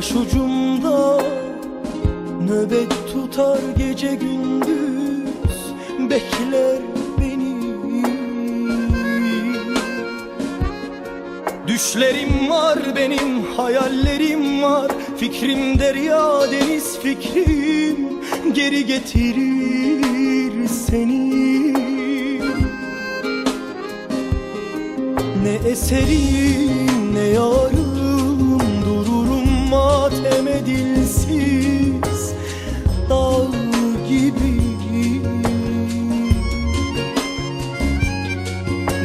başucumda. Nöbet tutar gece gündüz. Bekler beni. Düşlerim var benim, hayallerim var. Fikrim derya deniz fikrim. Geri getirir seni. Ne eserim ne yarım matem edilsiz Dağ gibi.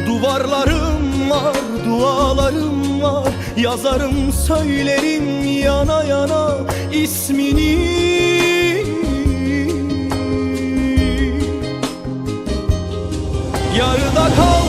Duvarlarım var, dualarım var Yazarım, söylerim yana yana ismini. Yarıda kaldı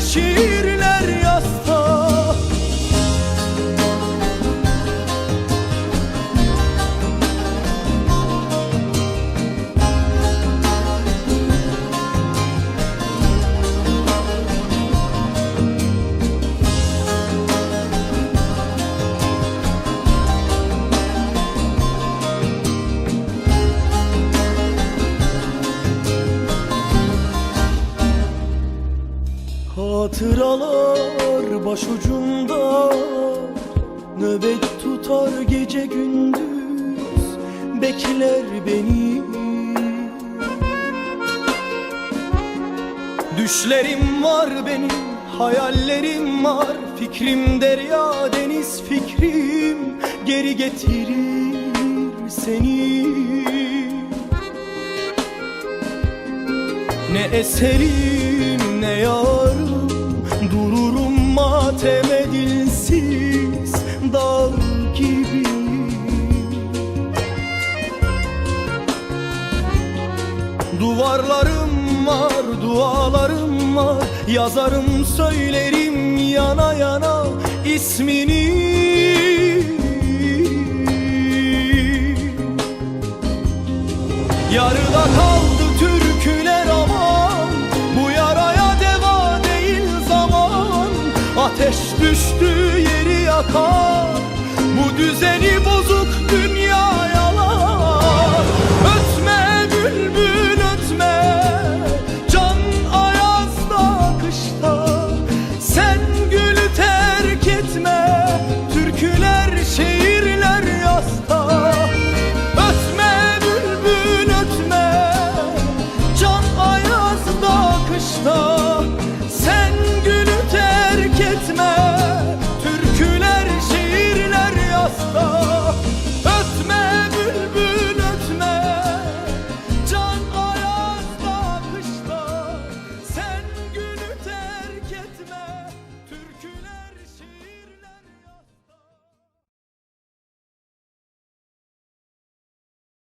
Türküler Hatıralar başucumda. Nöbet tutar gece gündüz. Bekler beni. Düşlerim var benim Hayallerim var. Fikrim derya deniz fikrim. Geri getirir seni. Ne eserim ne Dururum matem edilsiz Dağ gibi. Duvarlarım var, dualarım var Yazarım, söylerim yana yana ismini. Yarıda kaldı düştü yeri yakar